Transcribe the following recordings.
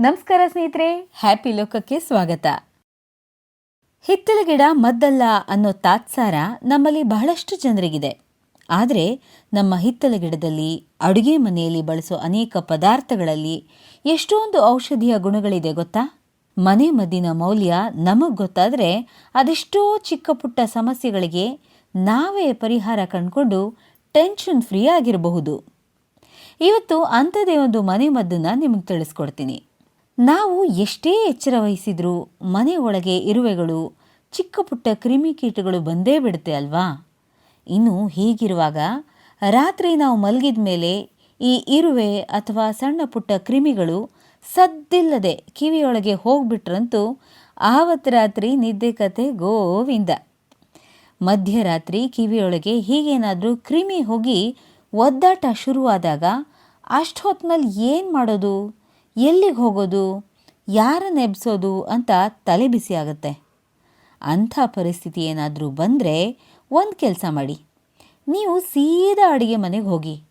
ನಮಸ್ಕಾರ ಸ್ನೇಹಿತರೆ ಹ್ಯಾಪಿ ಲೋಕಕ್ಕೆ ಸ್ವಾಗತ. ಹಿತ್ತಲ ಗಿಡ ಮದ್ದಲ್ಲ ಅನ್ನೋ ತಾತ್ಸಾರ ನಮ್ಮಲ್ಲಿ ಬಹಳಷ್ಟು ಜನರಿಗಿದೆ. ಆದರೆ ನಮ್ಮ ಹಿತ್ತಲ ಗಿಡದಲ್ಲಿ ಅಡುಗೆ ಮನೆಯಲ್ಲಿ ಬಳಸೋ ಅನೇಕ ಪದಾರ್ಥಗಳಲ್ಲಿ ಎಷ್ಟೊಂದು ಔಷಧಿಯ ಗುಣಗಳಿದೆ ಗೊತ್ತಾ? ಮನೆ ಮದ್ದಿನ ಮೌಲ್ಯ ನಮಗೆ ಗೊತ್ತಾದರೆ ಅದೆಷ್ಟೋ ಚಿಕ್ಕ ಪುಟ್ಟ ಸಮಸ್ಯೆಗಳಿಗೆ ನಾವೇ ಪರಿಹಾರ ಕಂಡುಕೊಂಡು ಟೆನ್ಷನ್ ಫ್ರೀ ಆಗಿರಬಹುದು. ಇವತ್ತು ಅಂಥದೇ ಒಂದು ಮನೆ ಮದ್ದನ್ನು ನಿಮಗೆ ತಿಳಿಸ್ಕೊಡ್ತೀನಿ. ನಾವು ಎಷ್ಟೇ ಎಚ್ಚರ ವಹಿಸಿದರೂ ಮನೆ ಒಳಗೆ ಇರುವೆಗಳು, ಚಿಕ್ಕ ಪುಟ್ಟ ಕ್ರಿಮಿಕೀಟಗಳು ಬಂದೇ ಬಿಡುತ್ತೆ ಅಲ್ವಾ? ಇನ್ನು ಹೀಗಿರುವಾಗ ರಾತ್ರಿ ನಾವು ಮಲಗಿದ ಮೇಲೆ ಈ ಇರುವೆ ಅಥವಾ ಸಣ್ಣ ಪುಟ್ಟ ಕ್ರಿಮಿಗಳು ಸದ್ದಿಲ್ಲದೆ ಕಿವಿಯೊಳಗೆ ಹೋಗ್ಬಿಟ್ರಂತೂ ಆವತ್ತು ರಾತ್ರಿ ನಿದ್ದೆ ಕತೆ ಗೋವಿಂದ. ಮಧ್ಯರಾತ್ರಿ ಕಿವಿಯೊಳಗೆ ಹೀಗೇನಾದರೂ ಕ್ರಿಮಿ ಹೋಗಿ ಒದ್ದಾಟ ಶುರುವಾದಾಗ ಅಷ್ಟು ಹೊತ್ತಿನಲ್ಲಿ ಏನು ಮಾಡೋದು? ಎಲ್ಲಿಗೆ ಹೋಗೋದು? ಯಾರನ್ನು ಎಬ್ಸೋದು ಅಂತ ತಲೆ ಬಿಸಿ ಆಗುತ್ತೆ. ಅಂಥ ಪರಿಸ್ಥಿತಿ ಏನಾದರೂ ಬಂದರೆ ಒಂದು ಕೆಲಸ ಮಾಡಿ. ನೀವು ಸೀದಾ ಅಡುಗೆ ಮನೆಗೆ ಹೋಗಿ.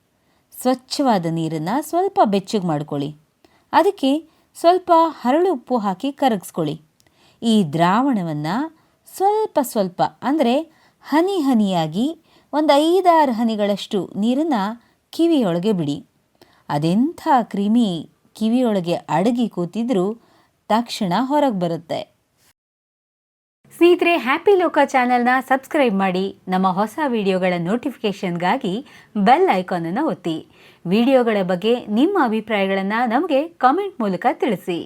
ಸ್ವಚ್ಛವಾದ ನೀರನ್ನು ಸ್ವಲ್ಪ ಬೆಚ್ಚಗೆ ಮಾಡ್ಕೊಳ್ಳಿ. ಅದಕ್ಕೆ ಸ್ವಲ್ಪ ಹರಳು ಉಪ್ಪು ಹಾಕಿ ಕರಗಿಸ್ಕೊಳ್ಳಿ. ಈ ದ್ರಾವಣವನ್ನು ಸ್ವಲ್ಪ ಸ್ವಲ್ಪ ಅಂದರೆ ಹನಿ ಹನಿಯಾಗಿ ಒಂದು ಐದಾರು ಹನಿಗಳಷ್ಟು ನೀರನ್ನು ಕಿವಿಯೊಳಗೆ ಬಿಡಿ. ಅದೆಂಥ ಕ್ರಿಮಿ ಕಿವಿಯೊಳಗೆ ಅಡಗಿ ಕೂತಿದ್ರೂ ತಕ್ಷಣ ಹೊರಗೆ ಬರುತ್ತೆ. ಸ್ನೇಹಿತರೆ ಹ್ಯಾಪಿ ಲೋಕ ಚಾನೆಲ್ನ ಸಬ್ಸ್ಕ್ರೈಬ್ ಮಾಡಿ, ನಮ್ಮ ಹೊಸ ವಿಡಿಯೋಗಳ ನೋಟಿಫಿಕೇಷನ್ಗಾಗಿ ಬೆಲ್ ಐಕಾನನ್ನು ಒತ್ತಿ. ವಿಡಿಯೋಗಳ ಬಗ್ಗೆ ನಿಮ್ಮ ಅಭಿಪ್ರಾಯಗಳನ್ನು ನಮಗೆ ಕಾಮೆಂಟ್ ಮೂಲಕ ತಿಳಿಸಿ.